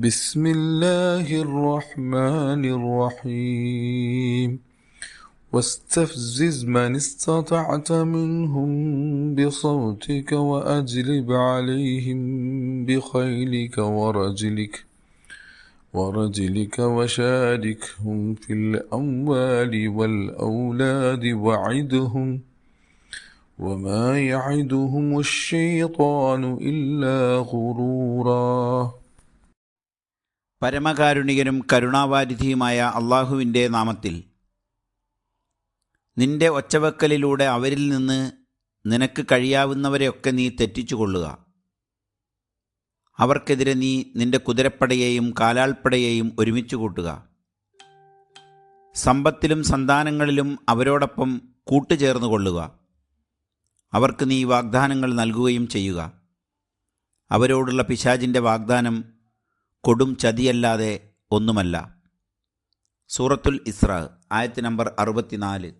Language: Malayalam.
بسم الله الرحمن الرحيم. واستفزز من استطعت منهم بصوتك وأجلب عليهم بخيلك ورجلك ورجلك وشاركهم في الأموال والأولاد وعدهم وما يعدهم الشيطان إلا غرورا. പരമകാരുണികനും കരുണാവാരിധിയുമായ അള്ളാഹുവിന്റെ നാമത്തിൽ നിന്റെ ഒച്ചവെക്കലിലൂടെ അവരിൽ നിന്ന് നിനക്ക് കഴിയാവുന്നവരെയൊക്കെ നീ തെറ്റിച്ചുകൊള്ളുക. അവർക്കെതിരെ നീ നിന്റെ കുതിരപ്പടയെയും കാലാൾപ്പടയെയും ഒരുമിച്ച് കൂട്ടുക സമ്പത്തിലും സന്താനങ്ങളിലും അവരോടൊപ്പം കൂട്ടുചേർന്നു കൊള്ളുക അവർക്ക് നീ വാഗ്ദാനങ്ങൾ നൽകുകയും ചെയ്യുക. അവരോടുള്ള പിശാജിന്റെ വാഗ്ദാനം കൊടും ചതിയല്ലാതെ ഒന്നുമല്ല. സൂറത്തുൽ ഇസ്ര ആയത്ത് നമ്പർ അറുപത്തിനാല്.